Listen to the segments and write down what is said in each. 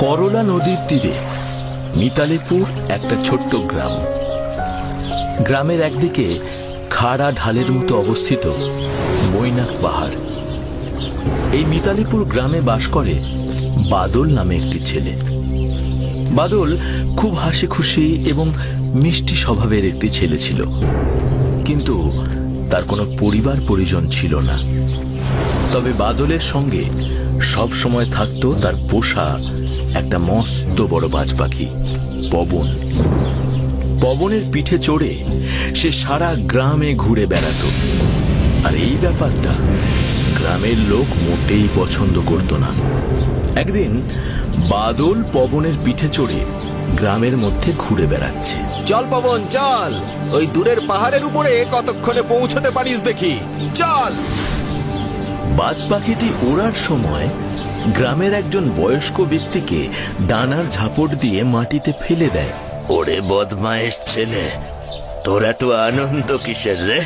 করলা নদীর তীরে, মিতালিপুর একটা ছোট্ট গ্রাম। গ্রামের একদিকে খাড়া ঢালের মতো অবস্থিত বৈনাক পাহাড়। এই মিতালিপুর গ্রামে বাস করে বাদল নামে একটি ছেলে। বাদল খুব হাসি খুশি এবং মিষ্টি স্বভাবের একটি ছেলে ছিল। কিন্তু তার কোনো পরিবার পরিজন ছিল না। তবে বাদলের সঙ্গে সব সময় থাকতো তার পোষা একটা মস্ত বড় বাজ পাখি পবন। পবনের পিঠে চড়ে সে সারা গ্রামে ঘুরে বেড়াতো। আর এই ব্যাপারটা গ্রামের লোক মোটেই পছন্দ করত না। একদিন বাদল পবনের পিঠে চড়ে গ্রামের মধ্যে ঘুরে বেড়াচ্ছে। চল পবন চল! ওই দূরের পাহাড়ের উপরে কতক্ষণে পৌঁছতে পারিস দেখি। চল! বাজ পাখিটি ওড়ার সময় গ্রামের একজন বয়স্ক ব্যক্তিকে ডানার ঝাপট দিয়ে মাটিতে ফেলে দেয়। ওরে বদমাইশ ছেলে তোর এত আনন্দ কিসের রে?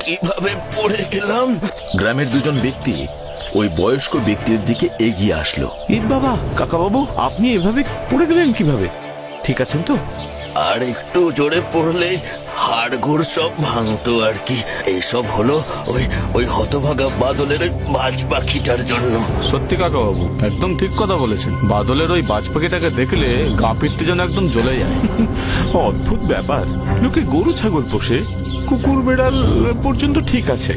কীভাবে পড়ে গেলাম? গ্রামের দুজন ব্যক্তি ওই বয়স্ক ব্যক্তির দিকে এগিয়ে আসলো। ঈদ বাবা কাকা বাবু আপনি এভাবে পড়ে গেলেন কীভাবে? ঠিক আছেন তো? আর একটু জোরে পড়লে হাড়গোড় সব ভাঙতো আর কি। এইসব হলো ওই ওই হতভাগা বাদলের বাজ পাখিটার জন্য। সত্যি কাকা বাবু একদম ঠিক কথা বলেছেন। বাদলের ওই বাজ পাখিটাকে দেখলে গা পিত্তে যেন একদম জ্বলে যায়। অদ্ভুত ব্যাপার। লোকে গরু ছাগল পোষে। কুকুর বেড়াল পর্যন্ত ঠিক আছে।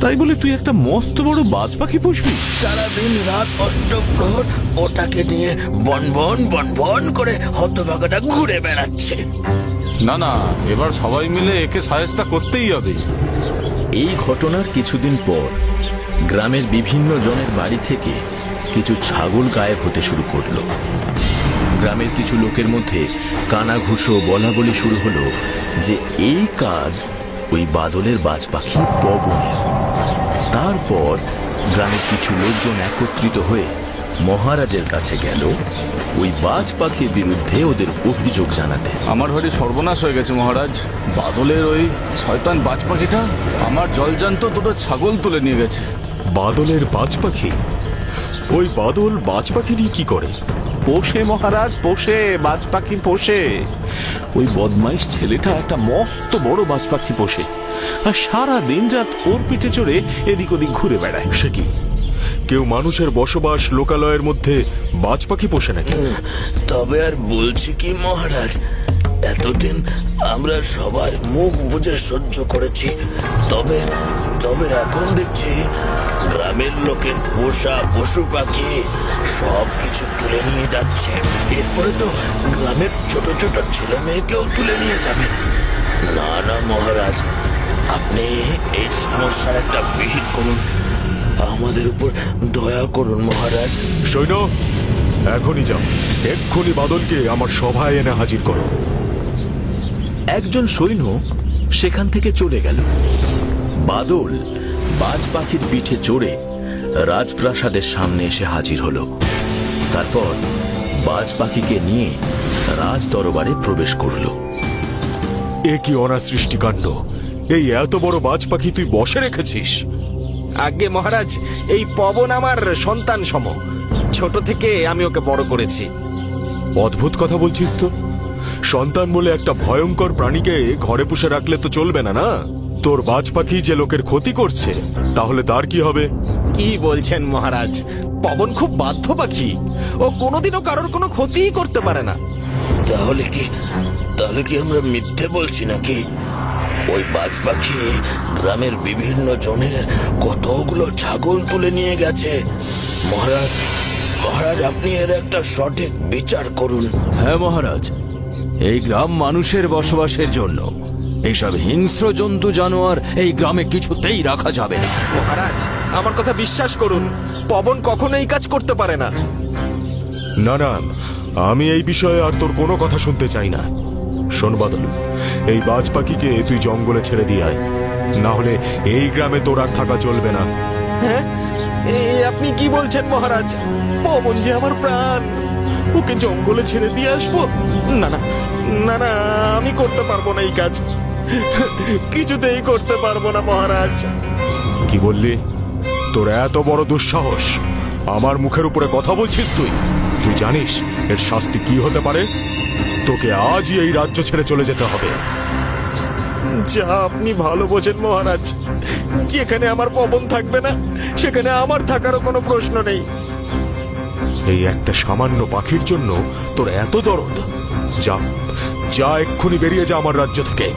তাই বলে তুই একটা মস্ত বড় বাজ পাখি পুষবি। সারাদিন রাত অষ্টপ্রহর ওটাকে নিয়ে বন বন বন বন করে হতভাগাটা ঘুরে বেড়াচ্ছে। না না এবার সবাই মিলে একে সাহেস্তা করতেই হবে। এই ঘটনার কিছুদিন পর গ্রামের বিভিন্ন জনের বাড়ি থেকে কিছু ছাগল গায়েব হতে শুরু করল। গ্রামের কিছু লোকের মধ্যে কানাঘুষো বলা বলি শুরু হলো যে এই কাজ ওই বাদলের বাজ পাখি পবনের। তারপর গ্রামের কিছু লোকজন একত্রিত হয়ে মহারাজের কাছে গেল। ওই বাজ পাখির বিরুদ্ধে ওদের অভিযোগ জানাতে। আমার হরি সর্বনাশ হয়ে গেছে মহারাজ। বাদলের ওই শয়তান বাজ পাখিটা আমার জলজান্ত দুটো ছাগল তুলে নিয়ে গেছে। বাদলের বাজ পাখি? ওই বাদল বাজ পাখি নিয়ে কি করে? পোষে মহারাজ পোষে বাজ পাখি পোষে। ওই বদমাইশ ছেলেটা একটা মস্ত বড় বাজ পাখি পোষে। আর সারা দিন রাত ওর পিঠে চড়ে এদিক ওদিক ঘুরে বেড়ায়। সে কি? কেউ মানুষের বসবাস লোকালয়ের মধ্যে বাজ পাখি পোষে নাকি? তবে আর বলছি কি মহারাজ এতদিন আমরা সবাই মুখ বুঝে সহ্য করেছি, তবে তবে এখন দেখছি গ্রামের লোকের পোষা পশু পাখি সব কিছু তুলে নিয়ে যাচ্ছে। এরপরে তো গ্রামের ছোট ছোট ছেলে মেয়েকেও তুলে নিয়ে যাবে। না না, মহারাজ, আপনি এই সমস্যার একটা বিহিত করুন। আমাদের উপর দয়া করুন, মহারাজ। সৈন্য এখনই যাও। এক্ষুনি বাদলকে আমার সভায় এনে হাজির করো। একজন সৈন্য সেখান থেকে চলে গেল। বাদল বাজ পাখির পিঠে চড়ে রাজপ্রাসাদের সামনে এসে হাজির হল। তারপর বাজ পাখিকে নিয়ে রাজ দরবারে প্রবেশ করল। এ কি অনাসৃষ্টি কাণ্ড এই এত বড় বাজ পাখি তুই বসে রেখেছিস? আগে মহারাজ এই পবন আমার সন্তান সম ছোট থেকে আমি ওকে বড় করেছি। অদ্ভুত কথা বলছিস তো। সন্তান বলে একটা ভয়ঙ্কর প্রাণীকে ঘরে পুষে রাখলে তো চলবে না না? তোর বাজ পাখি যে লোকের ক্ষতি করছে তাহলে তার কি হবে? কি বলছেন মহারাজ? পবন খুব বাধ্য পাখি ও কোনোদিনও কারোর কোনো ক্ষতিই করতে পারে না। তাহলে কি তাহলে কি আমরা মিথ্যে বলছি নাকি? ওই বাজ পাখি গ্রামের বিভিন্ন জনের কতগুলো ছাগল তুলে নিয়ে গেছে। মহারাজ মহারাজ আপনি এর একটা সঠিক বিচার করুন। হ্যাঁ মহারাজ এই গ্রাম মানুষের বসবাসের জন্য। এইসব হিংস্র জন্তু জানোয়ার এই গ্রামে কিছুতেই রাখা যাবে না। মহারাজ আমার কথা বিশ্বাস করুন পবন কখনো এই কাজ করতে পারে না। না না আমি এই বিষয়ে আর তোর কোনো কথা শুনতে চাই না। শোন বাদল এই বাজ পাখিকে তুই জঙ্গলে ছেড়ে দিয়ে আয়। না হলে এই গ্রামে তোর আর থাকা চলবে না। হ্যাঁ? এ আপনি কি বলছেন মহারাজ? পবন যে আমার প্রাণ ওকে জঙ্গলে ছেড়ে দিয়ে আসব? না না না না আমি করতে পারব না এই কাজ। কিছুতেই করতে পারব না মহারাজ। কি বললি? তোর এত বড় দুঃসাহস। আমার মুখের উপরে কথা বলছিস তুই? তুই জানিস এর শাস্তি কি হতে পারে? তোকে আজই এই রাজ্য ছেড়ে চলে যেতে হবে। যা আপনি ভালো বোঝেন মহারাজ। যেখানে আমার পবন থাকবে না সেখানে আমার থাকারও কোনো প্রশ্ন নেই। এই একটা সামান্য পাখির জন্য তোর এত দরদ। যা যা এক্ষুনি বেরিয়ে যা আমার রাজ্য থেকে।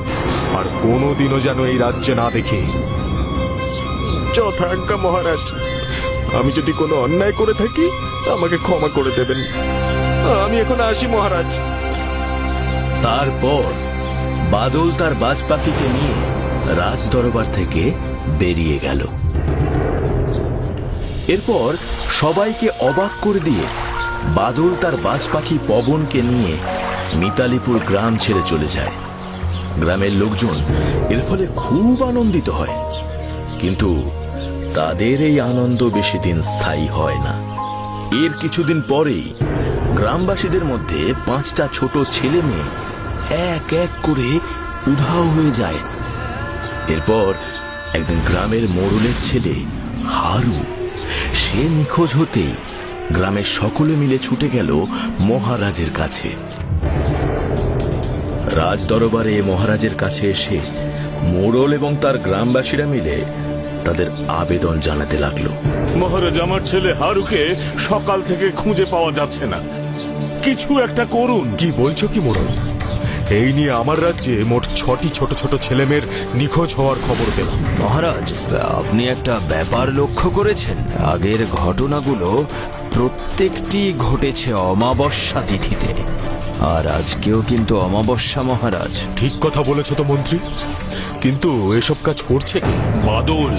আর কোনোদিনও যেন এই রাজ্যে না দেখি। যথাজ্ঞা মহারাজ। আমি যদি কোনো অন্যায় করে থাকি, আমাকে ক্ষমা করে দেবেন। আমি এখন আসি, মহারাজ। তারপর বাদল তার বাজ পাখিকে নিয়ে রাজ দরবার থেকে বেরিয়ে গেল। এরপর সবাইকে অবাক করে দিয়ে বাদল তার বাজ পাখি পবনকে নিয়ে মিতালিপুর গ্রাম ছেড়ে চলে যায়। গ্রামের লোকজন এর ফলে খুব আনন্দিত হয়। কিন্তু তাদের এই আনন্দ বেশি দিন স্থায়ী হয় না। এর কিছুদিন পরেই গ্রামবাসীদের মধ্যে পাঁচটা ছোট ছেলে মেয়ে এক এক করে উধাও হয়ে যায়। এরপর একদিন গ্রামের মোড়লের ছেলে হারু, সে নিখোঁজ হতেই গ্রামের সকলে মিলে ছুটে গেল মহারাজের কাছে। রাজ দরবারে মহারাজের কাছে এসে মোড়ল এবং তার গ্রামবাসীরা মিলে তাদের আবেদন জানাতে লাগল। মহারাজ আমার ছেলে হারুকে সকাল থেকে খুঁজে পাওয়া যাচ্ছে না। কিছু একটা করুন। কি বলছো কি মোড়ল? এই নিয়ে আমার রাজ্যে মোট ছটি ছোট ছোট ছেলেমেয়ের নিখোঁজ হওয়ার খবর পেলাম। মহারাজ আপনি একটা ব্যাপার লক্ষ্য করেছেন। আগের ঘটনাগুলো প্রত্যেকটি ঘটেছে অমাবস্যা তিথিতে। আর আজকেও কিন্তু অমাবস্যা মহারাজ। ঠিক কথা বলেছ তো মন্ত্রী। কিন্তু এসব কাজ করছে কে? বাদল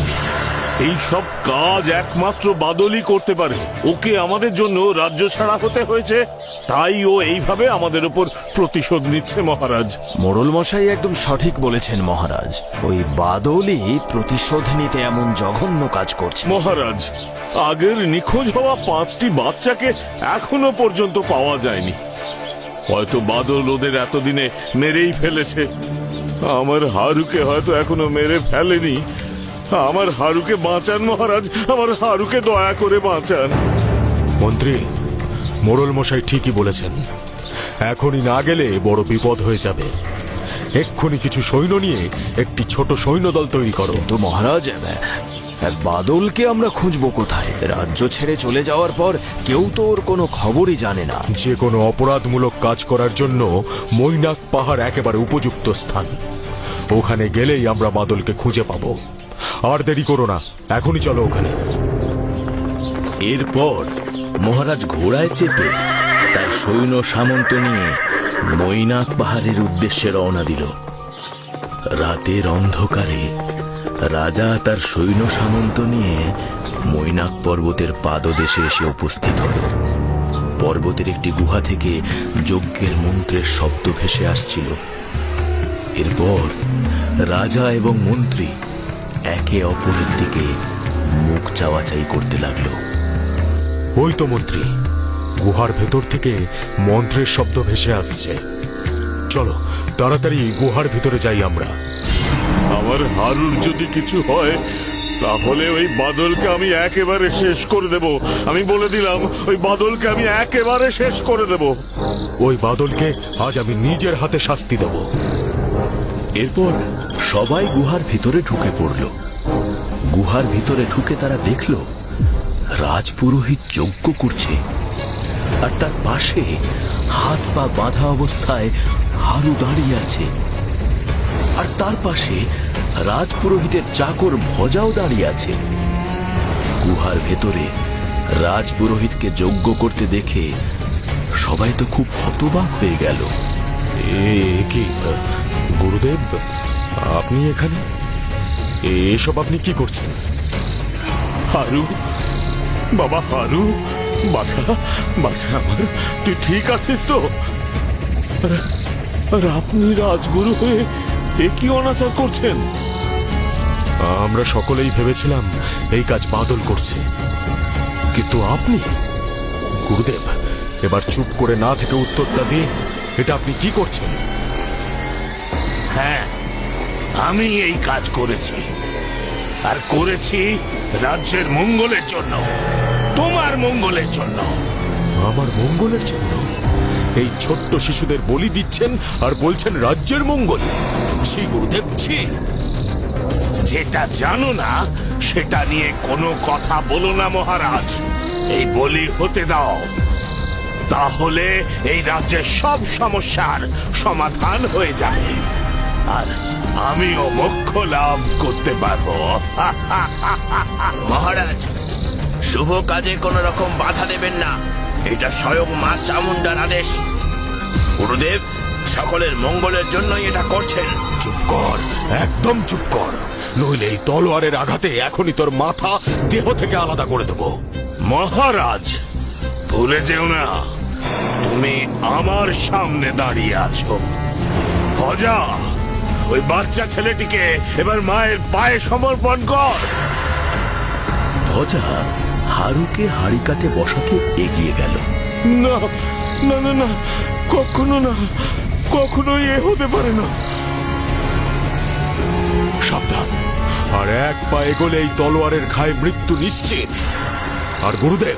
এই সব কাজ একমাত্র বাদলই করতে পারে। ওকে আমাদের জন্য রাজ্য ছাড়া হতে হয়েছে তাই ও এইভাবে আমাদের উপর প্রতিশোধ নিচ্ছে মহারাজ। মোড়ল মশাই একদম সঠিক বলেছেন মহারাজ। ওই বাদলই প্রতিশোধ নিতে এমন জঘন্য কাজ করছে। মহারাজ আগের নিখোঁজ হওয়া পাঁচটি বাচ্চাকে এখনও পর্যন্ত পাওয়া যায়নি। হয়তো বাদল ওদের এতদিনে মেরেই ফেলেছে। আমার হারুকে হয়তো এখনও মেরে ফেলেনি। আমার হারুকে বাঁচান মহারাজ। আমার হারুকে দয়া করে বাঁচান। মন্ত্রী মোড়ল মশাই ঠিকই বলেছেন। এখনই না গেলে বড় বিপদ হয়ে যাবে। এক্ষুনি কিছু সৈন্য নিয়ে একটি ছোট সৈন্যদল তৈরি করো। তো মহারাজ বাদলকে আমরা খুঁজবো কোথায়? রাজ্য ছেড়ে চলে যাওয়ার পর কেউ তো ওর কোনো খবরই জানে না। যে কোনো অপরাধমূলক কাজ করার জন্য মৈনাক পাহাড় একেবারে উপযুক্ত স্থান। ওখানে গেলেই আমরা বাদলকে খুঁজে পাবো। আর দেরি করো না এখনই চলো ওখানে। এরপর মহারাজ ঘোড়ায় চেপে তার সৈন্য সামন্ত নিয়ে মৈনাক পাহাড়ের উদ্দেশ্যে রওনা দিল। রাতের অন্ধকারে রাজা তার সৈন্য সামন্ত নিয়ে মৈনাক পর্বতের পাদদেশে এসে উপস্থিত হল। পর্বতের একটি গুহা থেকে যজ্ঞের মন্ত্রের শব্দ ভেসে আসছিল। এরপর রাজা এবং মন্ত্রী একে অপরের দিকে মুখ চাওয়াচাই করতে লাগল। ওই তো মন্ত্রী, গুহার ভেতর থেকে মন্ত্রের শব্দ ভেসে আসছে। চলো, তাড়াতাড়ি গুহার ভিতরে যাই আমরা। আমার হারুর যদি কিছু হয় তাহলে ওই বাদলকে আমি একেবারে শেষ করে দেব। আমি বলে দিলাম ওই বাদলকে আমি একেবারে শেষ করে দেব। ওই বাদলকে আজ আমি নিজের হাতে শাস্তি দেব। এরপর সবাই গুহার ভিতরে ঢুকে পড়ল। গুহার ভিতরে ঢুকে তারা দেখল রাজপুরোহিত যজ্ঞ করছে। আর তার পাশে হাত পা বাঁধা অবস্থায় হারু দাঁড়িয়ে আছে। আর তার পাশে রাজপুরোহিতের চাকর ভজাও দাঁড়িয়ে আছে। গুহার ভেতরে রাজপুরোহিতকে যজ্ঞ করতে দেখে সবাই তো খুব হতবাক হয়ে গেল। কি গুরুদেব, আপনি এখানে? এসব আপনি কি করছেন? হারু, বাবা হারু, বাছা বাছা আমার তুই ঠিক আছিস তো? আপনি রাজগুরু হয়ে এ কি অনাচার করছেন? আমরা সকলেই ভেবেছিলাম এই কাজ বাদল করছে। কিন্তু আপনি গুরুদেব এবার চুপ করে না থেকে উত্তরটা দিন। এটা আপনি কি করছেন? হ্যাঁ আমি এই কাজ করেছি। আর করেছি রাজ্যের মঙ্গলের জন্য। তোমার মঙ্গলের জন্য। আমার মঙ্গলের জন্য? এই ছোট্ট শিশুদের বলি দিচ্ছেন আর বলছেন রাজ্যের মঙ্গল। শ্রী গুরুদেব? ছি। যেটা জানো না, সেটা নিয়ে কোনো কথা বলো না, মহারাজ। এই বলি হতে দাও। তাহলে এই রাজ্যের সব সমস্যার সমাধান হয়ে যায়। আর আমিও মোক্ষ লাভ করতে পারব। মহারাজ, শুভ কাজে কোন রকম বাধা দেবেন না। এটা স্বয়ং মা চামুন্ডার আদেশ। গুরুদেব সকলের মঙ্গলের জন্যই এটা করছেন। চুপ কর একদম চুপ কর। নইলে এই তলোয়ারের আঘাতে এখনই তোর মাথা দেহ থেকে আলাদা করে দেবো। মহারাজ ভুলে যেও না তুমি আমার সামনে দাঁড়িয়ে আছো। হজা ওই বাচ্চা ছেলেটিকে এবার মায়ের পায়ে সমর্পণ কর। ভজা হারুকে হাড়ি কাটে বসাতে এগিয়ে গেল। না না না না কখনো না কখনোই এ হতে পারে না। সাবধান। আর এক পা এগোলে এই তলোয়ারের ঘায়ে মৃত্যু নিশ্চিত। আর গুরুদেব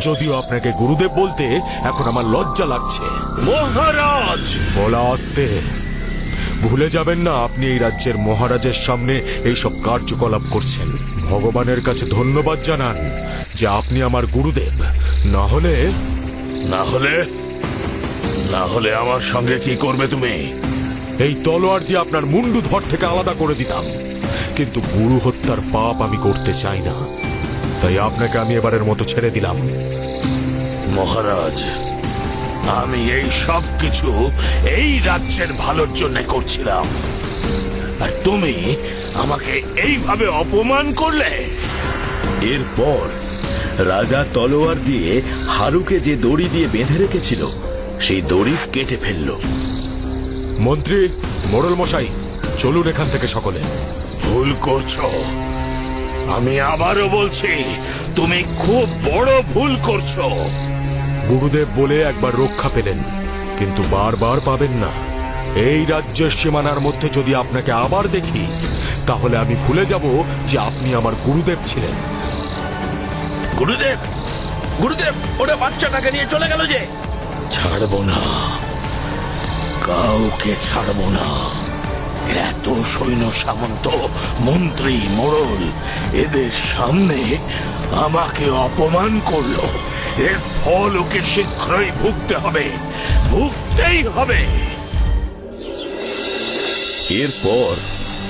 যদিও আপনাকে গুরুদেব বলতে এখন আমার লজ্জা লাগছে। মহারাজ! বলা আসতে ভুলে যাবেন না আপনি এই রাজ্যের মহারাজের সামনে এইসব কার্যকলাপ করছেন। ভগবানের কাছে ধন্যবাদ জানান যে আপনি আমার গুরুদেব। না হলে না হলে না হলে আমার সঙ্গে কি করবে তুমি? এই তলোয়ার দিয়ে আপনার মুন্ডু ধর থেকে আলাদা করে দিতাম। কিন্তু গুরু হত্যার পাপ আমি করতে চাই না। তাই আপনাকে আমি এবারের মতো ছেড়ে দিলাম। মহারাজ আমি এই সব কিছু এই রাজ্যের ভালোর জন্য করছিলাম। আর তুমি আমাকে এইভাবে অপমান করলে? এরপর রাজা তলোয়ার দিয়ে হারুকে যে দড়ি দিয়ে বেঁধে রেখেছিল সেই দড়ি কেটে ফেলল। মন্ত্রী মোড়ল মশাই চলুন এখান থেকে সকলে। ভুল করছ। আমি আবারও বলছি তুমি খুব বড় ভুল করছ। গুরুদেব বলে একবার রক্ষা পেলেন কিন্তু বারবার পাবেন না। এই রাজ্যের সীমানার মধ্যে যদি আপনাকে আবার দেখি তাহলে আমি ভুলে যাব যে আপনি আমার গুরুদেব ছিলেন। গুরুদেব! গুরুদেব ওটা বাচ্চাটাকে নিয়ে চলে গেল যে। ছাড়বো না। কাউকে ছাড়বো না। এত সৈন্য সামন্ত, মন্ত্রী, মোড়ল, এদের সামনে আমাকে অপমান করল। এর ফল ওকে শীঘ্রই ভুগতে হবে, ভুগতেই হবে। এরপর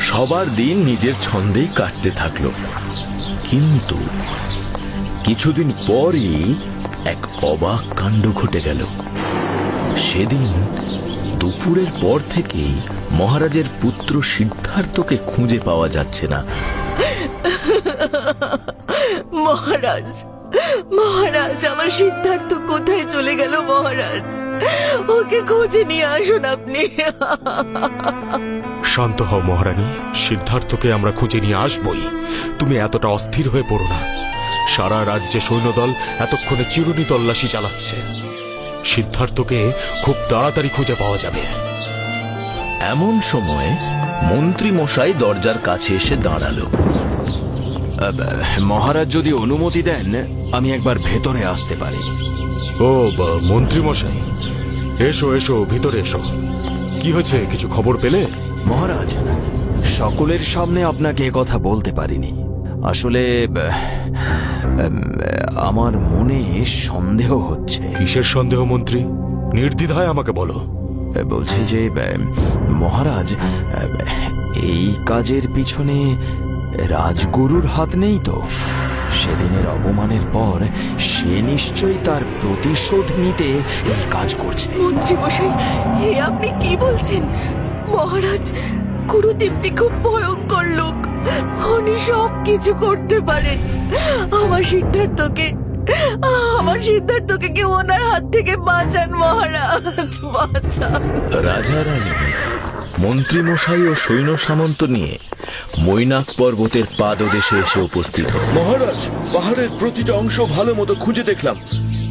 সবার দিন নিজের ছন্দেই কাটতে থাকল। কিন্তু কিছুদিন পরই এক অবাক কাণ্ড ঘটে গেল। সেদিন দুপুরের পর থেকেই মহারাজের পুত্র সিদ্ধার্থকে খুঁজে পাওয়া যাচ্ছে না। মহারাজ মহারাজ আমার সিদ্ধার্থ কোথায় চলে গেল মহারাজ? ওকে খুঁজে নিয়ে আসুন আপনি। শান্ত হও মহারানী সিদ্ধার্থকে আমরা খুঁজে নিয়ে আসবই। তুমি এতটা অস্থির হয়ে পড়ো না। সারা রাজ্যে সৈন্যদল এতক্ষণে চিরুনি তল্লাশি চালাচ্ছে। সিদ্ধার্থকে খুব তাড়াতাড়ি খুঁজে পাওয়া যাবে। এমন সময় মন্ত্রী মশাই দরজার কাছে এসে দাঁড়াল। মহারাজ যদি অনুমতি দেন আমি একবার ভেতরে আসতে পারি। ও মন্ত্রী মশাই এসো এসো ভিতরে এসো। কি হয়েছে? কিছু খবর পেলে? মহারাজ সকলের সামনে আপনাকে কথা বলতে পারিনি। আসলে আমার মনে সন্দেহ হচ্ছে। কিসের সন্দেহ মন্ত্রী? নির্দ্বিধায় আমাকে বলো। বলছি যে মহারাজ এই কাজের পিছনে রাজগুরুর হাত নেই তো? সেদিনের অপমানের পর সে নিশ্চয়ই তার প্রতিশোধ নিতে এই কাজ করছে। মন্ত্রী মশাই হে আপনি কি বলছেন? মহারাজ, গুরুদেবজি খুব ভয়ঙ্কর লোক। উনি সব কিছু করতে পারেন। আমার সিদ্ধার্থকে আমার সিদ্ধার্থকে কেউ ওনার হাত থেকে বাঁচান মহারাজ বাঁচান। রাজা রানী মন্ত্রী মশাই ও সৈন্য সামন্ত নিয়ে মৈনাক পর্বতের পাদদেশে এসে উপস্থিত হল। মহারাজ পাহাড়ের প্রতিটা অংশ ভালো মতো খুঁজে দেখলাম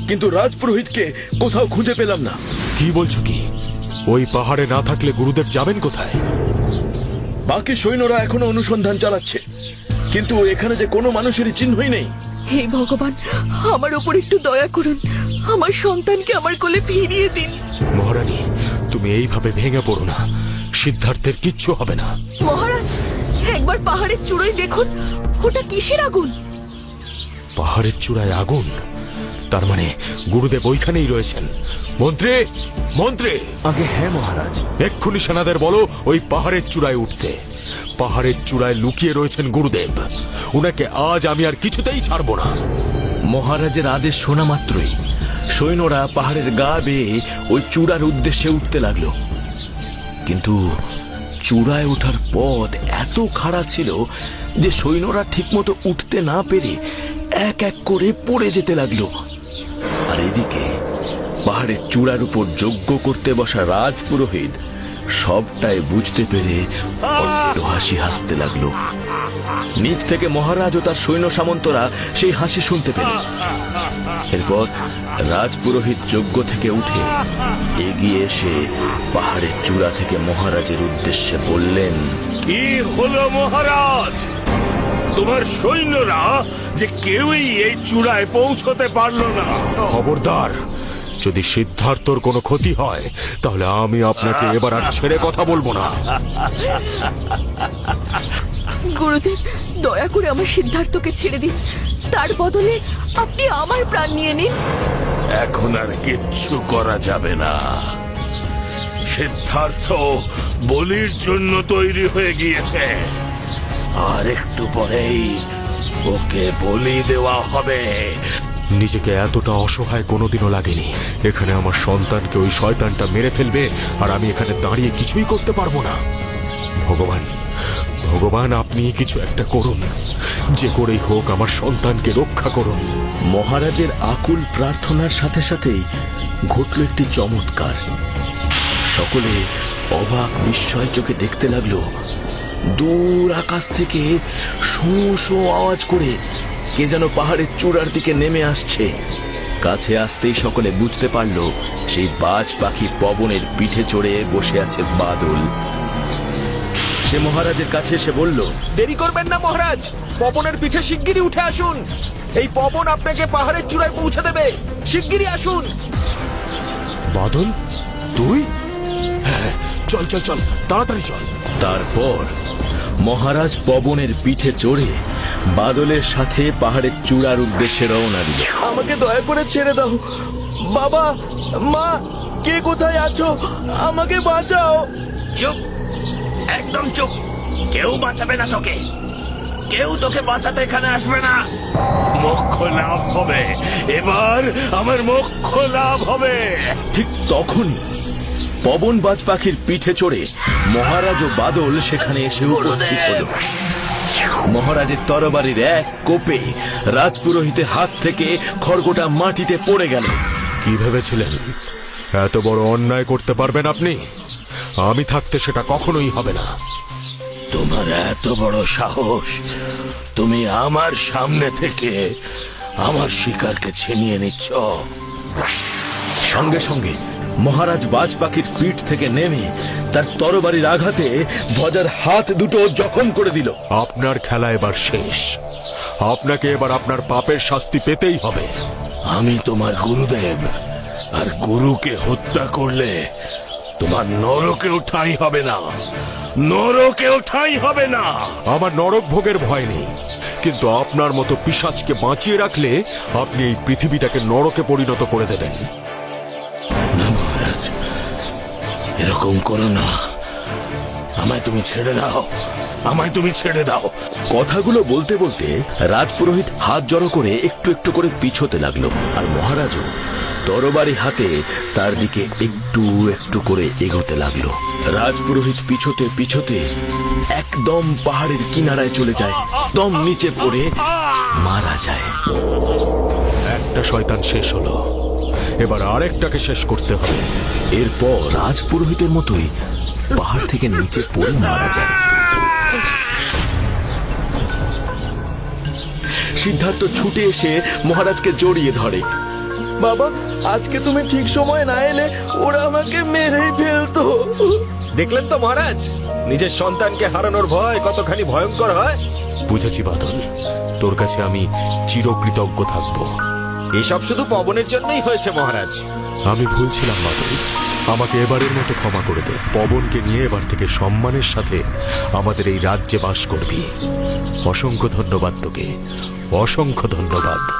কিন্তু রাজপুরোহিতকে কোথাও খুঁজে পেলাম না। কি বলছো কি? ওই পাহাড়ে না থাকলে গুরুদেব যাবেন কোথায়? বাকি সৈন্যরা এখনও অনুসন্ধান চালাচ্ছে কিন্তু এখানে যে কোনো মানুষেরই চিহ্নই নেই। হে ভগবান আমার ওপর একটু দয়া করুন। আমার সন্তানকে আমার কোলে ফিরিয়ে দিন। মহারানী তুমি এইভাবে ভেঙে পড়ো না। সিদ্ধার্থের কিচ্ছু হবে না। মহারাজ একবার পাহাড়ের চূড়োয় দেখুন ওটা কিসের আগুন? পাহাড়ের চূড়ায় আগুন? তার মানে গুরুদেব ওইখানেই রয়েছেন। মন্ত্রী মন্ত্রী! আগে হ্যাঁ মহারাজ। এক্ষুনি সেনাদের বলো ওই পাহাড়ের চূড়ায় উঠতে। পাহাড়ের চূড়ায় লুকিয়ে রয়েছেন গুরুদেব। উনাকে আজ আমি আর কিছুতেই ছাড়বো না। মহারাজের আদেশ শোনা মাত্রই সৈন্যরা পাহাড়ের গা বেয়ে ওই চূড়ার উদ্দেশ্যে উঠতে লাগল। কিন্তু চূড়ায় ওঠার পথ এত খাড়া ছিল যে সৈন্যরা ঠিকমতো উঠতে না পেরে এক এক করে পড়ে যেতে লাগল। আর এদিকে পাহাড়ের চূড়ার উপর যজ্ঞ করতে বসা রাজপুরোহিত সবটাই বুঝতে পেরে অট্ট হাসি হাসতে লাগল। নিচ থেকে মহারাজ ও তার সৈন্য সামন্তরা সেই হাসি শুনতে পেল। এরপর রাজপুরোহিত যজ্ঞ থেকে উঠে এগিয়ে এসে পাহাড়ের চূড়া থেকে মহারাজের উদ্দেশ্যে বললেন কি হলো মহারাজ? তোমার সৈন্যরা যে কেউই এই চূড়ায় পৌঁছতে পারল না। খবরদার যদি সিদ্ধার্থর কোনো ক্ষতি হয় তাহলে আমি আপনাকে এবার আর ছেড়ে কথা বলব না। গুরুদেব দয়া করে আমার সিদ্ধার্থকে ছেড়ে দিন। তার বদলে আপনি আমার প্রাণ নিয়ে নিন। এখন আর কিচ্ছু করা যাবে না। সিদ্ধার্থ বলির জন্য তৈরি হয়ে গিয়েছে। আর একটু পরেই ওকে বলি দেওয়া হবে। নিজেকে এতটা অসহায় কোনোদিনও লাগেনি। এখানে আমার সন্তানকে ওই শয়তানটা মেরে ফেলবে, আর আমি এখানে দাঁড়িয়ে কিছুই করতে পারব না। ভগবান ভগবান, আপনি কিছু একটা করুন। যে করেই হোক আমার সন্তানকে রক্ষা করুন। মহারাজের আকুল প্রার্থনার সাথে সাথেই ঘটল একটি চমৎকার। সকলে অবাক বিস্ময় চোখে দেখতে লাগল। দূর আকাশ থেকে শোঁ শোঁ আওয়াজ করে কে যেন পাহাড়ের চূড়ার দিকে নেমে আসছে। কাছে আসতেই সকলে বুঝতে পারল সেই বাজ পাখি পবনের পিঠে চড়ে বসে আছে বাদল। সে মহারাজের কাছে এসে বলল দেরি করবেন না মহারাজ পবনের পিঠে শিগগিরই উঠে আসুন। এই পবন আপনাকে পাহাড়ের চূড়ায় পৌঁছে দেবে। শিগগিরই আসুন। বাদল তুই? হ্যাঁ চল চল চল তাড়াতাড়ি চল। তারপর মহারাজ পবনের পিঠে চড়ে বাদলের সাথে পাহাড়ের চূড়ার উদ্দেশ্যে রওনা দিল। আমাকে দয়া করে ছেড়ে দাও। বাবা মা কে কোথায় আছো? আমাকে বাঁচাও। চুপ একদম চুপ। কেউ বাঁচাবে না তোকে। কেউ তোকে বাঁচাতে এখানে আসবে না। মোক্ষ লাভ হবে। এবার আমার মোক্ষ লাভ হবে। ঠিক তখনই পবন বাজ পাখির পিঠে চড়ে মহারাজ ও বাদল সেখানে এসে উপস্থিত হল। মহারাজের তরবারির এক কোপে রাজপুরোহিতের হাত থেকে খড়গোটা মাটিতে পড়ে গেল। কি ভেবেছিলেন? এত বড় অন্যায় করতে পারবেন আপনি? আমি থাকতে সেটা কখনোই হবে না। তোমার এত বড় সাহস তুমি আমার সামনে থেকে আমার শিকারকে ছিনিয়ে নিচ্ছ। সঙ্গে সঙ্গে মহারাজ বাজ পাখির পিঠ থেকে নেমে তার তরবারির আঘাতে ধ্বজার হাত দুটো জখম করে দিল। আপনার খেলা এবার শেষ। আপনাকে এবার আপনার পাপের শাস্তি পেতেই হবে। আমি তোমার গুরুদেব আর গুরুকে হত্যা করলে তোমার নরকেও ঠাঁই হবে না। নরকেও ঠাঁই হবে না। আমার নরক ভোগের ভয় নেই কিন্তু আপনার মতো পিসাজকে বাঁচিয়ে রাখলে আপনি এই পৃথিবীটাকে নরকে পরিণত করে দেবেন। এরকম করো না। আমায় তুমি ছেড়ে দাও। আমায় তুমি ছেড়ে দাও। কথাগুলো বলতে বলতে রাজপুরোহিত হাত জড়ো করে একটু একটু করে পিছোতে লাগল। আর মহারাজও তরবারি হাতে তার দিকে একটু একটু করে এগোতে লাগল। রাজপুরোহিত পিছোতে পিছোতে একদম পাহাড়ের কিনারায় চলে যায়। দম নিচে পড়ে মারা যায়। একটা শয়তান শেষ হলো। এবার আরেকটাকে শেষ করতে হবে। এরপর রাজপুরোহিতের মতোই পাহাড় থেকে নিচে পড়ে মারা যায়। সিদ্ধার্থ ছুটে এসে মহারাজকে জড়িয়ে ধরে। বাবা আজকে তুমি ঠিক সময় না এলে ওরা আমাকে মেরেই ফেলতো। দেখলেন তো মহারাজ? নিজের সন্তানকে হারানোর ভয় কতখানি ভয়ঙ্কর হয়? বুঝেছি বাদল তোর কাছে আমি চিরকৃতজ্ঞ থাকব। এসব শুধু পবনের জন্যই হয়েছে, মহারাজ। আমি ভুলছিলাম মাধুরী আমাকে এবারের মতো ক্ষমা করে দে। পবনকে নিয়ে এবার থেকে সম্মানের সাথে আমাদের এই রাজ্যে বাস করবি। অসংখ্য ধন্যবাদ তোকে। অসংখ্য ধন্যবাদ।